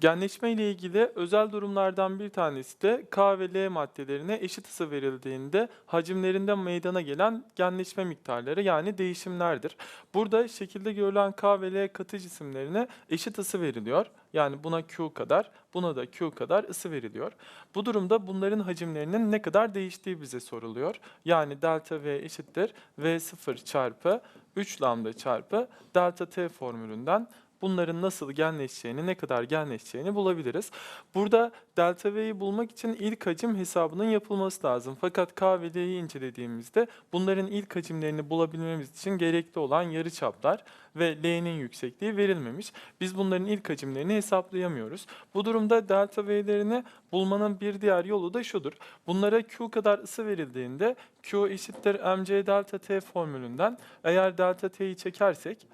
Genleşme ile ilgili özel durumlardan bir tanesi de K ve L maddelerine eşit ısı verildiğinde hacimlerinde meydana gelen genleşme miktarları yani değişimlerdir. Burada şekilde görülen K ve L katı cisimlerine eşit ısı veriliyor. Yani buna Q kadar, buna da Q kadar ısı veriliyor. Bu durumda bunların hacimlerinin ne kadar değiştiği bize soruluyor. Yani delta V eşittir V0 çarpı 3 lambda çarpı delta T formülünden bunların nasıl genleşeceğini, ne kadar genleşeceğini bulabiliriz. Burada delta V'yi bulmak için ilk hacim hesabının yapılması lazım. Fakat K ve L'yi incelediğimizde bunların ilk hacimlerini bulabilmemiz için gerekli olan yarıçaplar ve L'nin yüksekliği verilmemiş. Biz bunların ilk hacimlerini hesaplayamıyoruz. Bu durumda delta V'lerini bulmanın bir diğer yolu da şudur. Bunlara Q kadar ısı verildiğinde Q eşittir mc delta T formülünden eğer delta T'yi çekersek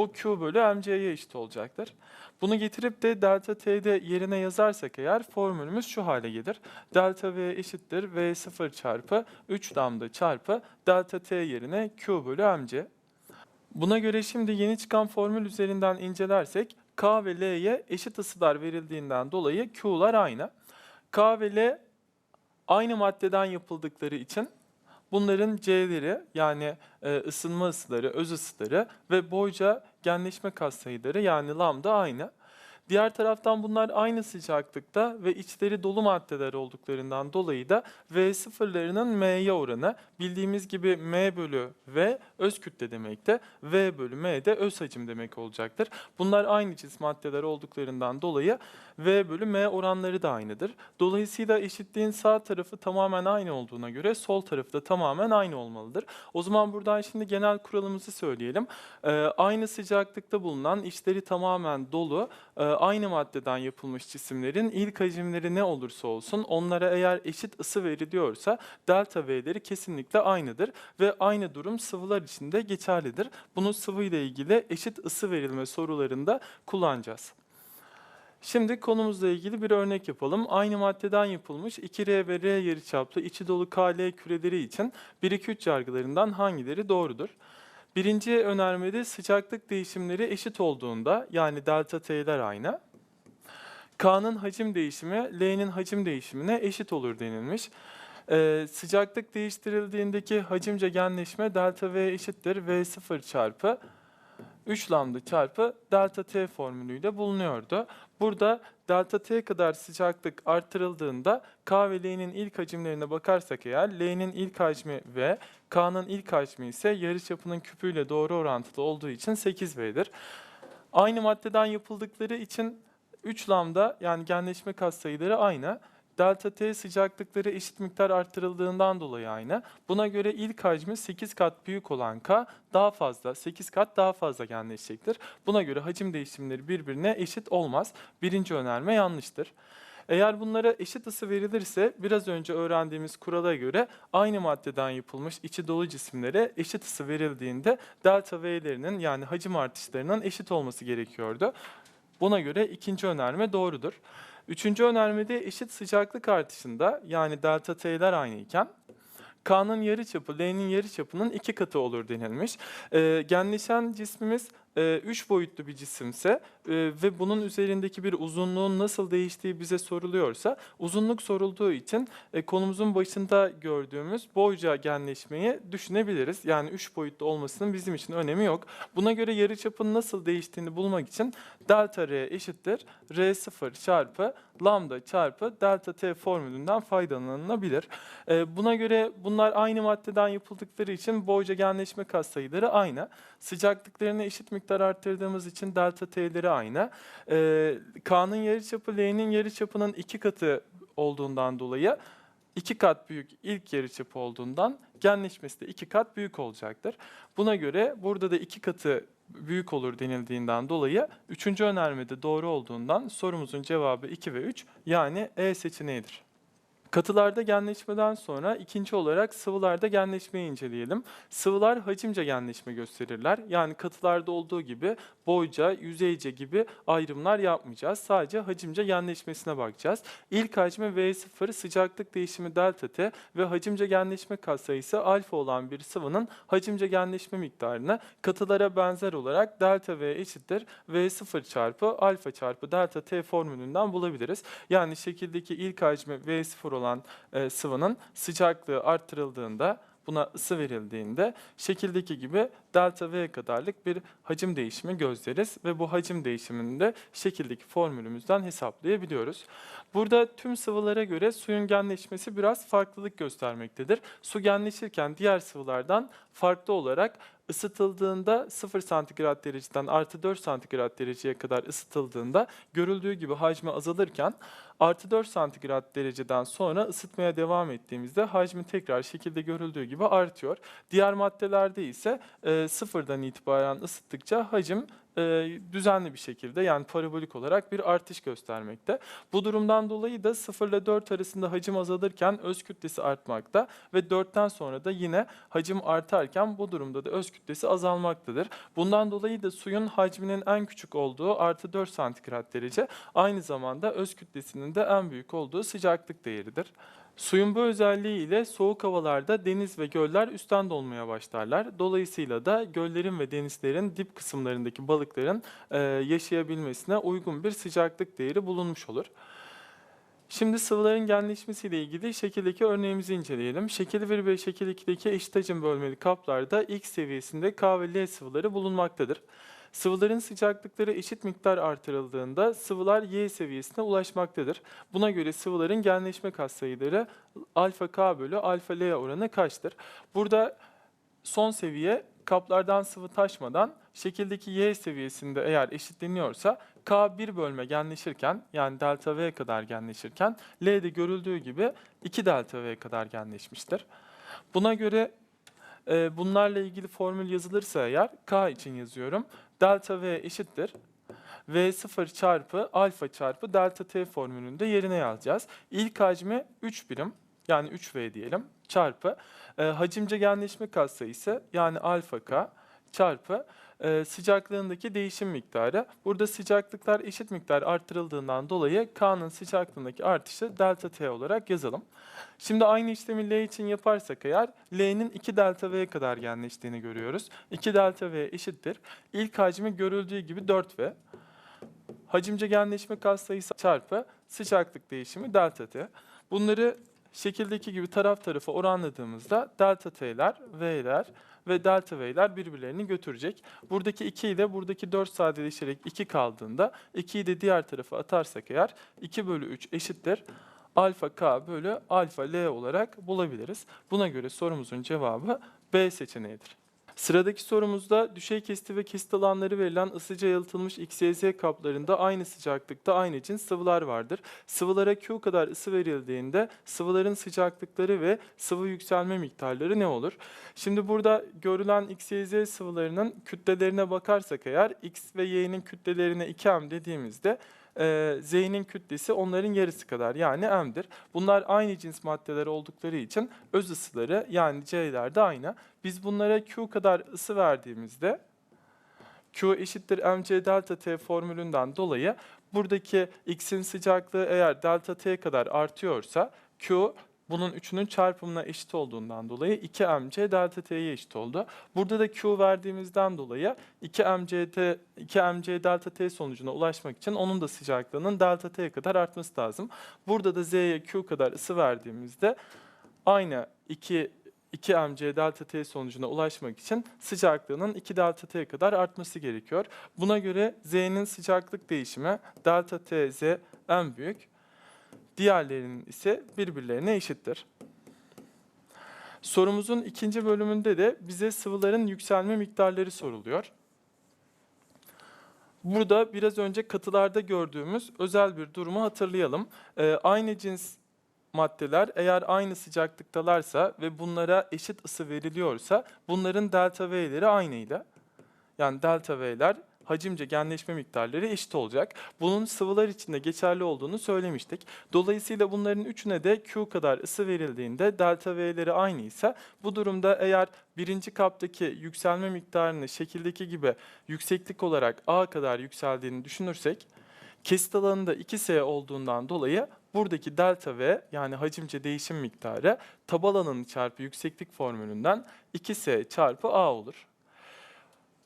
bu Q bölü mc'ye eşit olacaktır. Bunu getirip de delta t'de yerine yazarsak eğer formülümüz şu hale gelir. Delta v eşittir v0 çarpı 3 lambda çarpı delta t yerine Q bölü mc. Buna göre şimdi yeni çıkan formül üzerinden incelersek K ve L'ye eşit ısılar verildiğinden dolayı Q'lar aynı. K ve L aynı maddeden yapıldıkları için bunların C'leri yani e, ısınma ısıları, öz ısıları ve boyca genleşme katsayıları yani lambda aynı. Diğer taraftan bunlar aynı sıcaklıkta ve içleri dolu maddeler olduklarından dolayı da V sıfırlarının M'ye oranı bildiğimiz gibi M bölü V öz kütle demekte. V bölü M de öz hacim demek olacaktır. Bunlar aynı cins maddeler olduklarından dolayı V bölü M oranları da aynıdır. Dolayısıyla eşitliğin sağ tarafı tamamen aynı olduğuna göre sol tarafı da tamamen aynı olmalıdır. O zaman buradan şimdi genel kuralımızı söyleyelim. Ee, aynı sıcaklıkta bulunan içleri tamamen dolu e, aynı maddeden yapılmış cisimlerin ilk hacimleri ne olursa olsun onlara eğer eşit ısı veriliyorsa delta V'leri kesinlikle aynıdır ve aynı durum sıvılar için de geçerlidir. Bunu sıvı ile ilgili eşit ısı verilme sorularında kullanacağız. Şimdi konumuzla ilgili bir örnek yapalım. Aynı maddeden yapılmış 2R ve R yarıçaplı içi dolu KL küreleri için 1-2-3 yargılarından hangileri doğrudur? Birinci önermede sıcaklık değişimleri eşit olduğunda yani delta T'ler aynı. K'nın hacim değişimi L'nin hacim değişimine eşit olur denilmiş. Ee, sıcaklık değiştirildiğindeki hacimce genleşme delta V eşittir V0 çarpı 3 lambda çarpı delta T formülüyle bulunuyordu. Burada delta T kadar sıcaklık artırıldığında K ve L'nin ilk hacimlerine bakarsak eğer L'nin ilk hacmi V, K'nın ilk hacmi ise yarıçapının küpüyle doğru orantılı olduğu için 8V'dir. Aynı maddeden yapıldıkları için 3 lambda yani genleşme katsayıları aynı. Delta T sıcaklıkları eşit miktar arttırıldığından dolayı aynı. Buna göre ilk hacmi 8 kat büyük olan K daha fazla, 8 kat daha fazla genleşecektir. Buna göre hacim değişimleri birbirine eşit olmaz. Birinci önerme yanlıştır. Eğer bunlara eşit ısı verilirse biraz önce öğrendiğimiz kurala göre aynı maddeden yapılmış içi dolu cisimlere eşit ısı verildiğinde delta V'lerinin yani hacim artışlarının eşit olması gerekiyordu. Buna göre ikinci önerme doğrudur. Üçüncü önermede eşit sıcaklık artışında yani delta T'ler aynı iken K'nın yarıçapı L'nin yarıçapının iki katı olur denilmiş. Ee, genleşen cismimiz 3 boyutlu bir cisimse e, ve bunun üzerindeki bir uzunluğun nasıl değiştiği bize soruluyorsa uzunluk sorulduğu için e, konumuzun başında gördüğümüz boyca genleşmeyi düşünebiliriz. Yani 3 boyutlu olmasının bizim için önemi yok. Buna göre yarıçapın nasıl değiştiğini bulmak için delta R eşittir R0 çarpı lambda çarpı delta T formülünden faydalanılabilir. E, Buna göre bunlar aynı maddeden yapıldıkları için boyca genleşme katsayıları aynı. Sıcaklıklarını eşit miktar arttırdığımız için delta T'leri aynı. Ee, K'nın yarıçapı L'nin yarıçapının iki katı olduğundan dolayı iki kat büyük ilk yarıçapı olduğundan genleşmesi de iki kat büyük olacaktır. Buna göre burada da iki katı büyük olur denildiğinden dolayı üçüncü önermede doğru olduğundan sorumuzun cevabı 2 ve 3 yani E seçeneğidir. Katılarda genleşmeden sonra ikinci olarak sıvılarda genleşmeyi inceleyelim. Sıvılar hacimce genleşme gösterirler. Yani katılarda olduğu gibi boyca, yüzeyce gibi ayrımlar yapmayacağız. Sadece hacimce genleşmesine bakacağız. İlk hacmi V0, sıcaklık değişimi delta T ve hacimce genleşme katsayısı alfa olan bir sıvının hacimce genleşme miktarını katılara benzer olarak delta V eşittir V0 çarpı alfa çarpı delta T formülünden bulabiliriz. Yani şekildeki ilk hacmi V0 olan e, sıvının sıcaklığı arttırıldığında buna ısı verildiğinde şekildeki gibi delta V kadarlık bir hacim değişimi gözleriz ve bu hacim değişimini de şekildeki formülümüzden hesaplayabiliyoruz. Burada tüm sıvılara göre suyun genleşmesi biraz farklılık göstermektedir. Su genleşirken diğer sıvılardan farklı olarak ısıtıldığında 0 santigrat dereceden artı 4 santigrat dereceye kadar ısıtıldığında görüldüğü gibi hacmi azalırken artı 4 santigrat dereceden sonra ısıtmaya devam ettiğimizde hacmi tekrar şekilde görüldüğü gibi artıyor. Diğer maddelerde ise e, sıfırdan itibaren ısıttıkça hacim e, düzenli bir şekilde yani parabolik olarak bir artış göstermekte. Bu durumdan dolayı da 0 ile 4 arasında hacim azalırken öz kütlesi artmakta ve 4'ten sonra da yine hacim artarken bu durumda da öz kütlesi azalmaktadır. Bundan dolayı da suyun hacminin en küçük olduğu artı 4 santigrat derece aynı zamanda öz kütlesinin de en büyük olduğu sıcaklık değeridir. Suyun bu özelliği ile soğuk havalarda deniz ve göller üstten dolmaya başlarlar. Dolayısıyla da göllerin ve denizlerin dip kısımlarındaki balıkların e, yaşayabilmesine uygun bir sıcaklık değeri bulunmuş olur. Şimdi sıvıların genleşmesiyle ilgili şekildeki örneğimizi inceleyelim. Şekil 1 ve şekil 2'deki eşit hacim bölmeli kaplarda X seviyesinde K ve L sıvıları bulunmaktadır. Sıvıların sıcaklıkları eşit miktar artırıldığında sıvılar Y seviyesine ulaşmaktadır. Buna göre sıvıların genleşme katsayıları alfa K bölü alfa L oranı kaçtır? Burada son seviye kaplardan sıvı taşmadan şekildeki Y seviyesinde eğer eşitleniyorsa K 1 bölme genleşirken yani delta V kadar genleşirken L'de görüldüğü gibi 2 delta V kadar genleşmiştir. Buna göre e, bunlarla ilgili formül yazılırsa eğer K için yazıyorum. Delta V eşittir. V0 çarpı alfa çarpı delta T formülünde yerine yazacağız. İlk hacmi 3 birim yani 3V diyelim çarpı e, hacimce genleşme katsayısı yani alfa K çarpı e, sıcaklığındaki değişim miktarı. Burada sıcaklıklar eşit miktar arttırıldığından dolayı K'nın sıcaklığındaki artışı delta T olarak yazalım. Şimdi aynı işlemi L için yaparsak eğer L'nin 2 delta V kadar genleştiğini görüyoruz. 2 delta V eşittir. İlk hacmi görüldüğü gibi 4V. Hacimce genleşme katsayısı çarpı sıcaklık değişimi delta T. Bunları şekildeki gibi taraf tarafa oranladığımızda delta T'ler, V'ler ve delta V'ler birbirlerini götürecek. Buradaki 2 ile buradaki 4 sadeleşerek 2 kaldığında 2'yi de diğer tarafa atarsak eğer 2 bölü 3 eşittir. Alfa K bölü alfa L olarak bulabiliriz. Buna göre sorumuzun cevabı B seçeneğidir. Sıradaki sorumuzda düşey kesit ve kesit alanları verilen ısıca yalıtılmış XYZ kaplarında aynı sıcaklıkta aynı cins sıvılar vardır. Sıvılara Q kadar ısı verildiğinde sıvıların sıcaklıkları ve sıvı yükselme miktarları ne olur? Şimdi burada görülen XYZ sıvılarının kütlelerine bakarsak eğer X ve Y'nin kütlelerine 2M dediğimizde e, Z'nin kütlesi onların yarısı kadar yani M'dir. Bunlar aynı cins maddeler oldukları için öz ısıları yani C'ler de aynı. Biz bunlara Q kadar ısı verdiğimizde Q eşittir mc delta T formülünden dolayı buradaki X'in sıcaklığı eğer delta T kadar artıyorsa Q bunun üçünün çarpımına eşit olduğundan dolayı 2 mc delta t'ye eşit oldu. Burada da q verdiğimizden dolayı 2 mc, t, 2 mc delta t sonucuna ulaşmak için onun da sıcaklığının delta t'ye kadar artması lazım. Burada da z'ye q kadar ısı verdiğimizde aynı 2 2 mc delta t sonucuna ulaşmak için sıcaklığının 2 delta t kadar artması gerekiyor. Buna göre z'nin sıcaklık değişimi delta t z en büyük. Diğerlerinin ise birbirlerine eşittir. Sorumuzun ikinci bölümünde de bize sıvıların yükselme miktarları soruluyor. Burada biraz önce katılarda gördüğümüz özel bir durumu hatırlayalım. Ee, aynı cins maddeler eğer aynı sıcaklıktalarsa ve bunlara eşit ısı veriliyorsa bunların delta V'leri aynıyla. Yani delta V'ler hacimce genleşme miktarları eşit olacak. Bunun sıvılar içinde geçerli olduğunu söylemiştik. Dolayısıyla bunların üçüne de Q kadar ısı verildiğinde delta V'leri aynı ise bu durumda eğer birinci kaptaki yükselme miktarını şekildeki gibi yükseklik olarak A kadar yükseldiğini düşünürsek kesit alanında 2S olduğundan dolayı buradaki delta V yani hacimce değişim miktarı taban alanı çarpı yükseklik formülünden 2S çarpı A olur.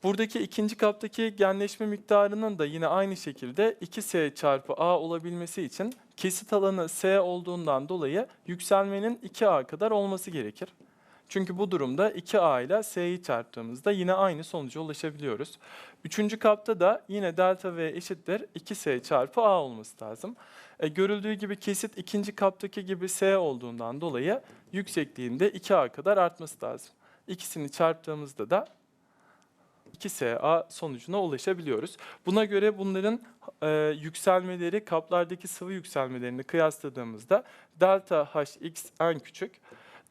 Buradaki ikinci kaptaki genleşme miktarının da yine aynı şekilde 2S çarpı A olabilmesi için kesit alanı S olduğundan dolayı yükselmenin 2A kadar olması gerekir. Çünkü bu durumda 2A ile S'yi çarptığımızda yine aynı sonuca ulaşabiliyoruz. Üçüncü kapta da yine delta V eşittir 2S çarpı A olması lazım. E, görüldüğü gibi kesit ikinci kaptaki gibi S olduğundan dolayı yüksekliğinde 2A kadar artması lazım. İkisini çarptığımızda da 2SA sonucuna ulaşabiliyoruz. Buna göre bunların e, yükselmeleri kaplardaki sıvı yükselmelerini kıyasladığımızda delta Hx en küçük,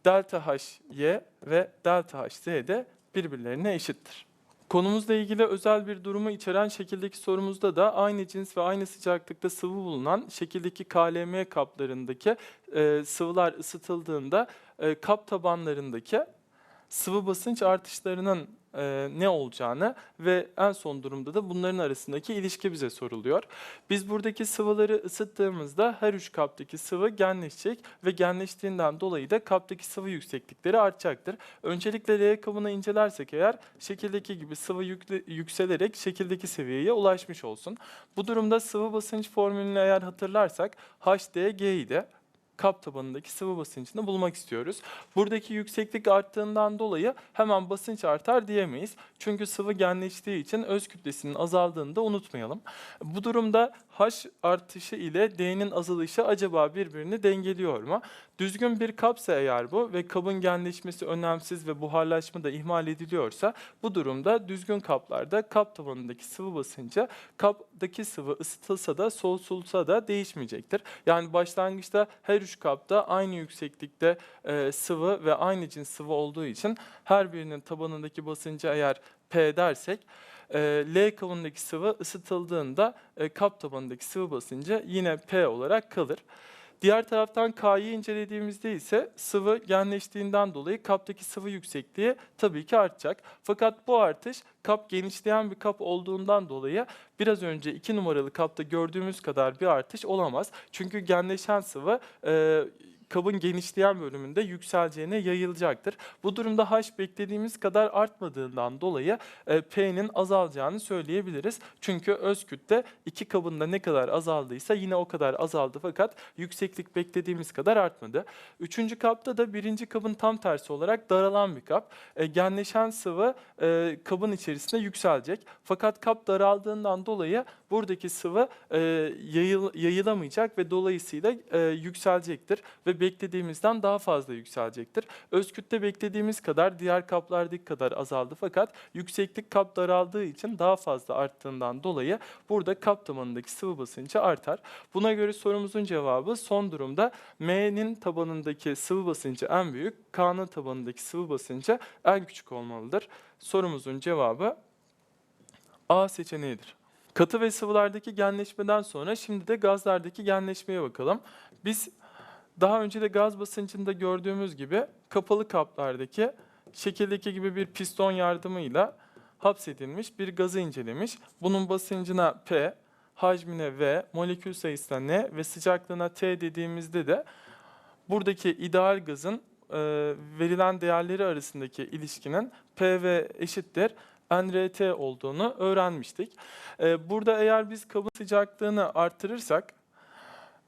delta Hy ve delta Hz de birbirlerine eşittir. Konumuzla ilgili özel bir durumu içeren şekildeki sorumuzda da aynı cins ve aynı sıcaklıkta sıvı bulunan şekildeki KLM kaplarındaki e, sıvılar ısıtıldığında e, kap tabanlarındaki sıvı basınç artışlarının e, ne olacağını ve en son durumda da bunların arasındaki ilişki bize soruluyor. Biz buradaki sıvıları ısıttığımızda her üç kaptaki sıvı genleşecek ve genleştiğinden dolayı da kaptaki sıvı yükseklikleri artacaktır. Öncelikle L kabını incelersek eğer şekildeki gibi sıvı yükle- yükselerek şekildeki seviyeye ulaşmış olsun. Bu durumda sıvı basınç formülünü eğer hatırlarsak HDG idi kap tabanındaki sıvı basıncını bulmak istiyoruz. Buradaki yükseklik arttığından dolayı hemen basınç artar diyemeyiz. Çünkü sıvı genleştiği için öz kütlesinin azaldığını da unutmayalım. Bu durumda H artışı ile D'nin azalışı acaba birbirini dengeliyor mu? Düzgün bir kapsa eğer bu ve kabın genleşmesi önemsiz ve buharlaşma da ihmal ediliyorsa bu durumda düzgün kaplarda kap tabanındaki sıvı basıncı kaptaki sıvı ısıtılsa da soğutulsa da değişmeyecektir. Yani başlangıçta her üç kapta aynı yükseklikte e, sıvı ve aynı cins sıvı olduğu için her birinin tabanındaki basıncı eğer P dersek e, L kabındaki sıvı ısıtıldığında e, kap tabanındaki sıvı basıncı yine P olarak kalır. Diğer taraftan K'yı incelediğimizde ise sıvı genleştiğinden dolayı kaptaki sıvı yüksekliği tabii ki artacak. Fakat bu artış kap genişleyen bir kap olduğundan dolayı biraz önce 2 numaralı kapta gördüğümüz kadar bir artış olamaz. Çünkü genleşen sıvı e, kabın genişleyen bölümünde yükseleceğine yayılacaktır. Bu durumda H beklediğimiz kadar artmadığından dolayı e, P'nin azalacağını söyleyebiliriz. Çünkü öz kütle iki kabında ne kadar azaldıysa yine o kadar azaldı fakat yükseklik beklediğimiz kadar artmadı. Üçüncü kapta da birinci kabın tam tersi olarak daralan bir kap. E, genleşen sıvı e, kabın içerisinde yükselecek. Fakat kap daraldığından dolayı buradaki sıvı e, yayıl, yayılamayacak ve dolayısıyla e, yükselecektir ve beklediğimizden daha fazla yükselecektir. Öz kütle beklediğimiz kadar diğer kaplardaki kadar azaldı fakat yükseklik kap daraldığı için daha fazla arttığından dolayı burada kap tabanındaki sıvı basıncı artar. Buna göre sorumuzun cevabı son durumda M'nin tabanındaki sıvı basıncı en büyük, K'nın tabanındaki sıvı basıncı en küçük olmalıdır. Sorumuzun cevabı A seçeneğidir. Katı ve sıvılardaki genleşmeden sonra şimdi de gazlardaki genleşmeye bakalım. Biz daha önce de gaz basıncında gördüğümüz gibi kapalı kaplardaki şekildeki gibi bir piston yardımıyla hapsedilmiş bir gazı incelemiş. Bunun basıncına P, hacmine V, molekül sayısına N ve sıcaklığına T dediğimizde de buradaki ideal gazın verilen değerleri arasındaki ilişkinin PV eşittir nRT olduğunu öğrenmiştik. E, burada eğer biz kabın sıcaklığını arttırırsak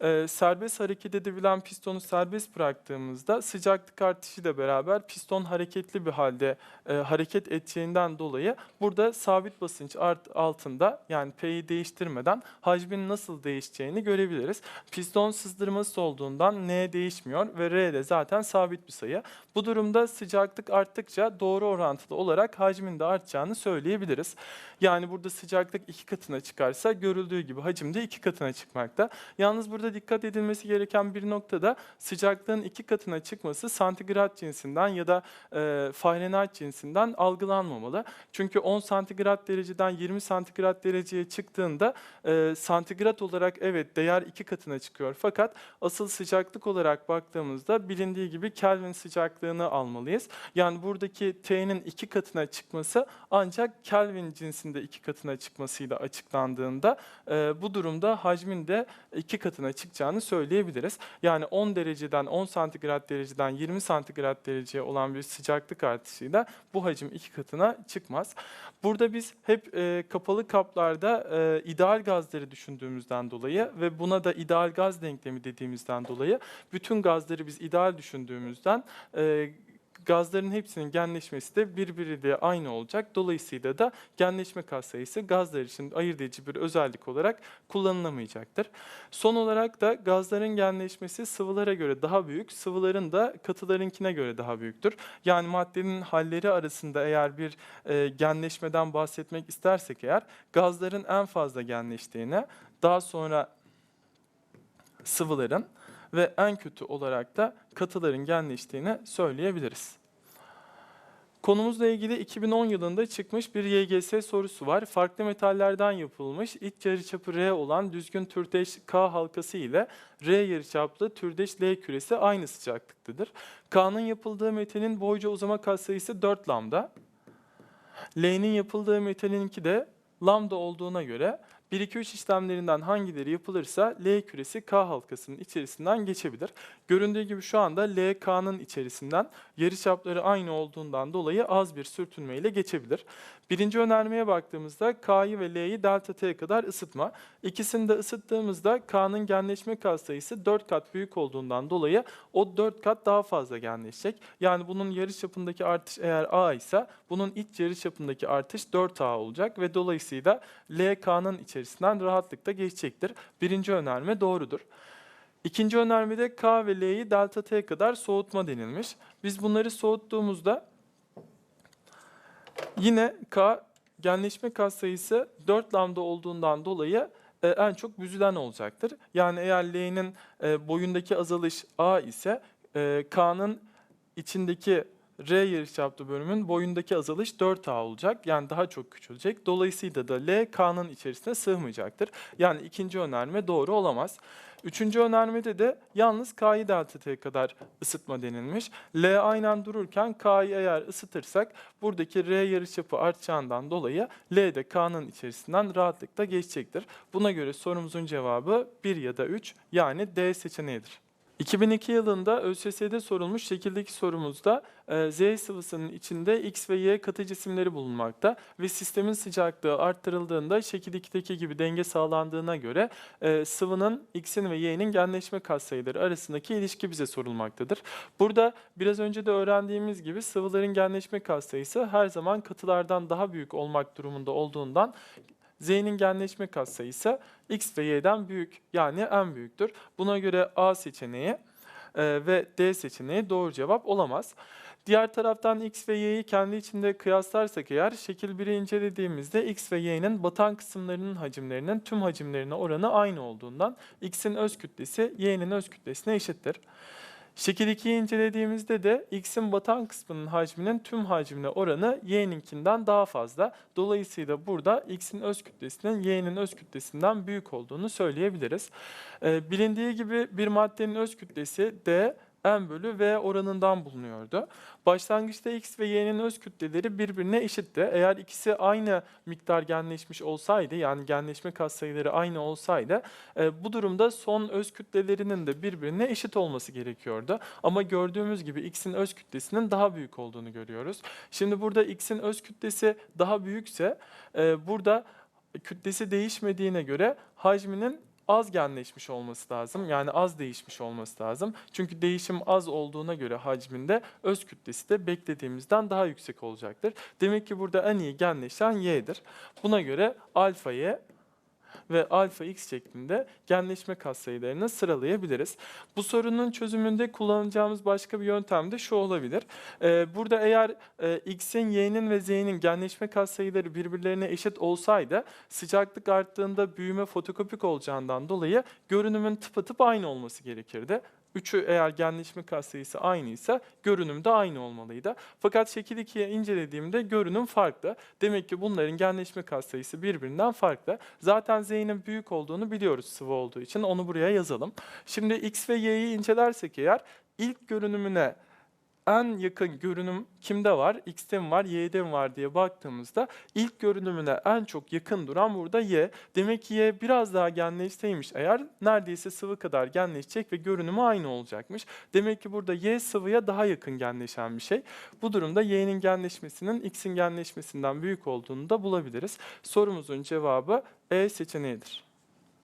e, serbest hareket edebilen pistonu serbest bıraktığımızda sıcaklık artışıyla beraber piston hareketli bir halde e, hareket edeceğinden dolayı burada sabit basınç altında yani P'yi değiştirmeden hacmin nasıl değişeceğini görebiliriz. Piston sızdırması olduğundan N değişmiyor ve R de zaten sabit bir sayı. Bu durumda sıcaklık arttıkça doğru orantılı olarak hacmin de artacağını söyleyebiliriz. Yani burada sıcaklık iki katına çıkarsa görüldüğü gibi hacim de iki katına çıkmakta. Yalnız burada dikkat edilmesi gereken bir nokta da sıcaklığın iki katına çıkması santigrat cinsinden ya da e, Fahrenheit cinsinden algılanmamalı. Çünkü 10 santigrat dereceden 20 santigrat dereceye çıktığında e, santigrat olarak evet değer iki katına çıkıyor. Fakat asıl sıcaklık olarak baktığımızda bilindiği gibi Kelvin sıcaklığını almalıyız. Yani buradaki T'nin iki katına çıkması ancak Kelvin cinsinde iki katına çıkmasıyla açıklandığında e, bu durumda hacmin de iki katına çıkacağını söyleyebiliriz. Yani 10 dereceden 10 santigrat dereceden 20 santigrat dereceye olan bir sıcaklık artışıyla bu hacim iki katına çıkmaz. Burada biz hep e, kapalı kaplarda e, ideal gazları düşündüğümüzden dolayı ve buna da ideal gaz denklemi dediğimizden dolayı bütün gazları biz ideal düşündüğümüzden e, gazların hepsinin genleşmesi de birbiriyle aynı olacak. Dolayısıyla da genleşme katsayısı gazlar için ayırt edici bir özellik olarak kullanılamayacaktır. Son olarak da gazların genleşmesi sıvılara göre daha büyük, sıvıların da katılarınkine göre daha büyüktür. Yani maddenin halleri arasında eğer bir e, genleşmeden bahsetmek istersek eğer gazların en fazla genleştiğine, daha sonra sıvıların ve en kötü olarak da katıların genleştiğini söyleyebiliriz. Konumuzla ilgili 2010 yılında çıkmış bir YGS sorusu var. Farklı metallerden yapılmış iç yarıçapı R olan düzgün türdeş K halkası ile R yarıçaplı türdeş L küresi aynı sıcaklıktadır. K'nın yapıldığı metalin boyca uzama katsayısı 4 lambda. L'nin yapıldığı metalinki de lambda olduğuna göre 1-2-3 işlemlerinden hangileri yapılırsa L küresi K halkasının içerisinden geçebilir. Göründüğü gibi şu anda L K'nın içerisinden yarıçapları aynı olduğundan dolayı az bir sürtünmeyle geçebilir. Birinci önermeye baktığımızda K'yı ve L'yi delta T kadar ısıtma. İkisini de ısıttığımızda K'nın genleşme katsayısı 4 kat büyük olduğundan dolayı o 4 kat daha fazla genleşecek. Yani bunun yarıçapındaki artış eğer A ise bunun iç yarıçapındaki artış 4A olacak ve dolayısıyla L K'nın içerisinden rahatlıkla geçecektir. Birinci önerme doğrudur. İkinci önermede K ve L'yi delta T kadar soğutma denilmiş. Biz bunları soğuttuğumuzda yine K genleşme katsayısı 4 lambda olduğundan dolayı e, en çok büzülen olacaktır. Yani eğer L'nin e, boyundaki azalış A ise e, K'nın içindeki R yarıçaplı bölümün boyundaki azalış 4A olacak. Yani daha çok küçülecek. Dolayısıyla da L K'nın içerisine sığmayacaktır. Yani ikinci önerme doğru olamaz. Üçüncü önermede de yalnız K'yı delta kadar ısıtma denilmiş. L aynen dururken K'yı eğer ısıtırsak buradaki R yarıçapı artacağından dolayı L de K'nın içerisinden rahatlıkla geçecektir. Buna göre sorumuzun cevabı 1 ya da 3 yani D seçeneğidir. 2002 yılında ÖSS'de sorulmuş şekildeki sorumuzda e, Z sıvısının içinde X ve Y katı cisimleri bulunmakta ve sistemin sıcaklığı arttırıldığında şekil 2'deki gibi denge sağlandığına göre e, sıvının X'in ve Y'nin genleşme katsayıları arasındaki ilişki bize sorulmaktadır. Burada biraz önce de öğrendiğimiz gibi sıvıların genleşme katsayısı her zaman katılardan daha büyük olmak durumunda olduğundan Z'nin genleşme katsayısı X ve Y'den büyük yani en büyüktür. Buna göre A seçeneği e, ve D seçeneği doğru cevap olamaz. Diğer taraftan X ve Y'yi kendi içinde kıyaslarsak eğer şekil 1'i incelediğimizde X ve Y'nin batan kısımlarının hacimlerinin tüm hacimlerine oranı aynı olduğundan X'in öz kütlesi Y'nin öz kütlesine eşittir. Şekil 2'yi incelediğimizde de x'in batan kısmının hacminin tüm hacmine oranı y'ninkinden daha fazla. Dolayısıyla burada x'in öz kütlesinin y'nin öz kütlesinden büyük olduğunu söyleyebiliriz. Ee, bilindiği gibi bir maddenin öz kütlesi d m bölü v oranından bulunuyordu. Başlangıçta x ve y'nin öz kütleleri birbirine eşitti. Eğer ikisi aynı miktar genleşmiş olsaydı yani genleşme katsayıları aynı olsaydı e, bu durumda son öz kütlelerinin de birbirine eşit olması gerekiyordu. Ama gördüğümüz gibi x'in öz kütlesinin daha büyük olduğunu görüyoruz. Şimdi burada x'in öz kütlesi daha büyükse e, burada kütlesi değişmediğine göre hacminin az genleşmiş olması lazım. Yani az değişmiş olması lazım. Çünkü değişim az olduğuna göre hacminde öz kütlesi de beklediğimizden daha yüksek olacaktır. Demek ki burada en iyi genleşen y'dir. Buna göre alfa y ve alfa x şeklinde genleşme katsayılarını sıralayabiliriz. Bu sorunun çözümünde kullanacağımız başka bir yöntem de şu olabilir. Ee, burada eğer e, x'in, y'nin ve z'nin genleşme katsayıları birbirlerine eşit olsaydı sıcaklık arttığında büyüme fotokopik olacağından dolayı görünümün tıpatıp aynı olması gerekirdi. Üçü eğer genleşme katsayısı aynıysa görünüm de aynı olmalıydı. Fakat şekil 2'ye incelediğimde görünüm farklı. Demek ki bunların genleşme katsayısı birbirinden farklı. Zaten z'nin büyük olduğunu biliyoruz sıvı olduğu için onu buraya yazalım. Şimdi x ve y'yi incelersek eğer ilk görünümüne en yakın görünüm kimde var? X'te mi var, Y'de mi var diye baktığımızda ilk görünümüne en çok yakın duran burada Y. Demek ki Y biraz daha genleşseymiş eğer neredeyse sıvı kadar genleşecek ve görünümü aynı olacakmış. Demek ki burada Y sıvıya daha yakın genleşen bir şey. Bu durumda Y'nin genleşmesinin X'in genleşmesinden büyük olduğunu da bulabiliriz. Sorumuzun cevabı E seçeneğidir.